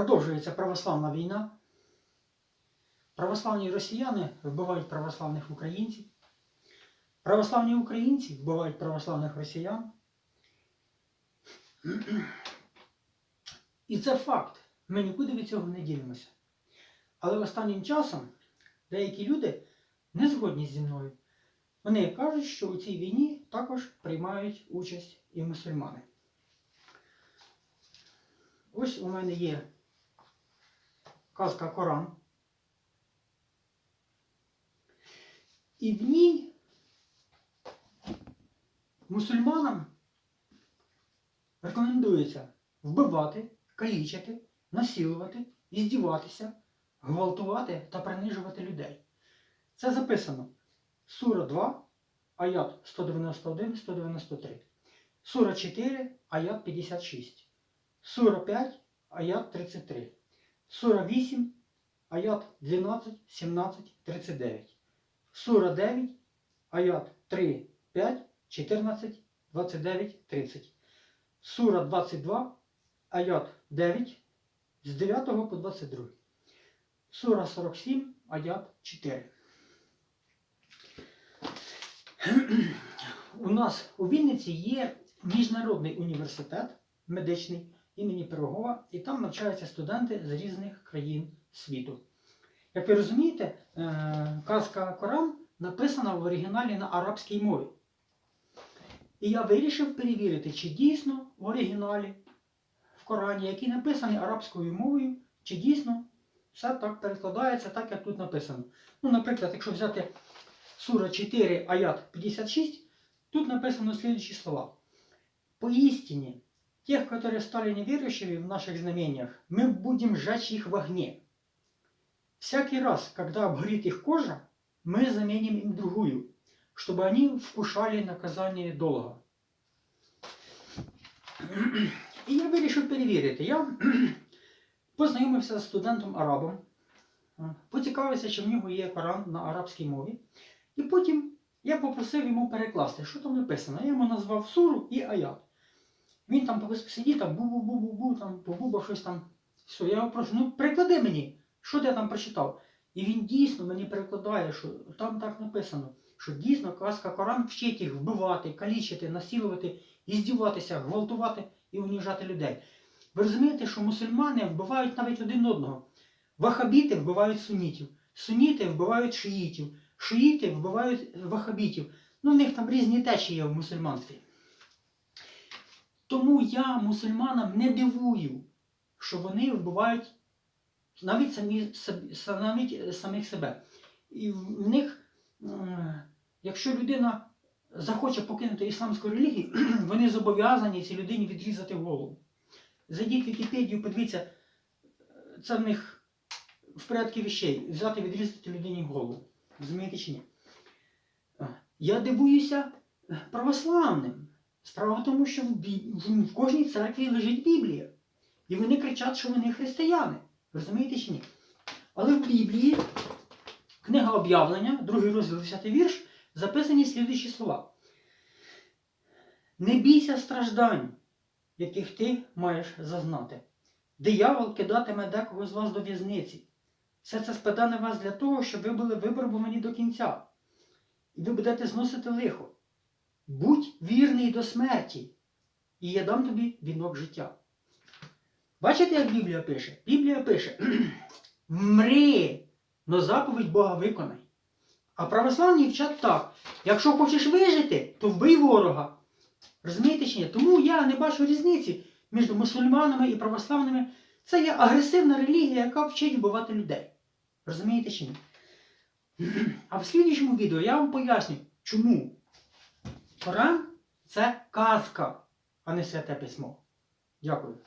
Продовжується православна війна. Православні росіяни вбивають православних українців. Православні українці вбивають православних росіян. І це факт. Ми нікуди від цього не ділимося. Але останнім часом деякі люди не згодні зі мною. Вони кажуть, що у цій війні також приймають участь і мусульмани. Ось у мене є казка Коран. І в ній мусульманам рекомендується вбивати, калічити, насилувати, іздіватися, гвалтувати та принижувати людей. Це записано Сура 2, аят 191-193, Сура 4, аят 56, Сура 5, аят 33, Сура 8, аят 12, 17, 39, Сура 9, аят 3, 5, 14, 29, 30, Сура 22, аят 9, з 9 по 22, Сура 47, аят 4. У нас у Вінниці є міжнародний університет медичний імені Пирогова, і там навчаються студенти з різних країн світу. Як ви розумієте, е, казка Коран написана в оригіналі на арабській мові. І я вирішив перевірити, чи дійсно в оригіналі, в Корані, який написаний арабською мовою, чи дійсно все так перекладається, так як тут написано. Ну, наприклад, якщо взяти Сура 4, аят 56, тут написано следующие слова. «Поистине, тех, которые стали неверующими в наших знамениях, мы будем сжечь их в огне. Всякий раз, когда обгорит их кожа, мы заменим им другую, чтобы они вкушали наказание долго. І я вирішив перевірити. Я познайомився з студентом арабом, поцікавився, чи в нього є Коран на арабській мові. І потім я попросив йому перекласти, що там написано. Я йому назвав суру і аят. Він там сидів, там бу-бу-бу-бу-бу, там побубав щось там. Все, я його прошу, ну переклади мені, що ти там прочитав. І він дійсно мені перекладає, що там так написано, що дійсно казка Коран вчить їх вбивати, калічити, насилувати, іздіватися, гвалтувати і уніжати людей. Ви розумієте, що мусульмани вбивають навіть один одного. Вахабіти вбивають сунітів, суніти вбивають шиїтів, шиїти вбивають вахабітів. Ну, в них там різні течії є в мусульманстві. Тому я мусульманам не дивую, що вони вбивають навіть, самі, навіть самих себе. І в них, е, якщо людина захоче покинути ісламську релігію, вони зобов'язані цій людині відрізати голову. Зайдіть в Вікіпедію, подивіться, е, це в них в порядку вещей, взяти відрізати людині голову. Розумієте чи ні? Я дивуюся е, православним. Справа в тому, що в, Бі... в- кожній церкві лежить Біблія. І вони кричать, що вони християни. Розумієте чи ні? Але в Біблії, книга об'явлення, другий розділ 10 вірш, записані слідуючі слова. Не бійся страждань, яких ти маєш зазнати. Диявол кидатиме декого з вас до в'язниці. Все це спаде на вас для того, щоб ви були випробувані до кінця. І ви будете зносити лихо. Будь вірний до смерті, і я дам тобі вінок життя. Бачите, як Біблія пише? Біблія пише: Мри, но заповідь Бога виконай. А православні вчать так: якщо хочеш вижити, то вбий ворога. Розумієте чи? Тому я не бачу різниці між мусульманами і православними. Це є агресивна релігія, яка вчить вбивати людей. Розумієте чи? А в слідчому відео я вам поясню, чому Коран це казка, а не святе письмо. Дякую.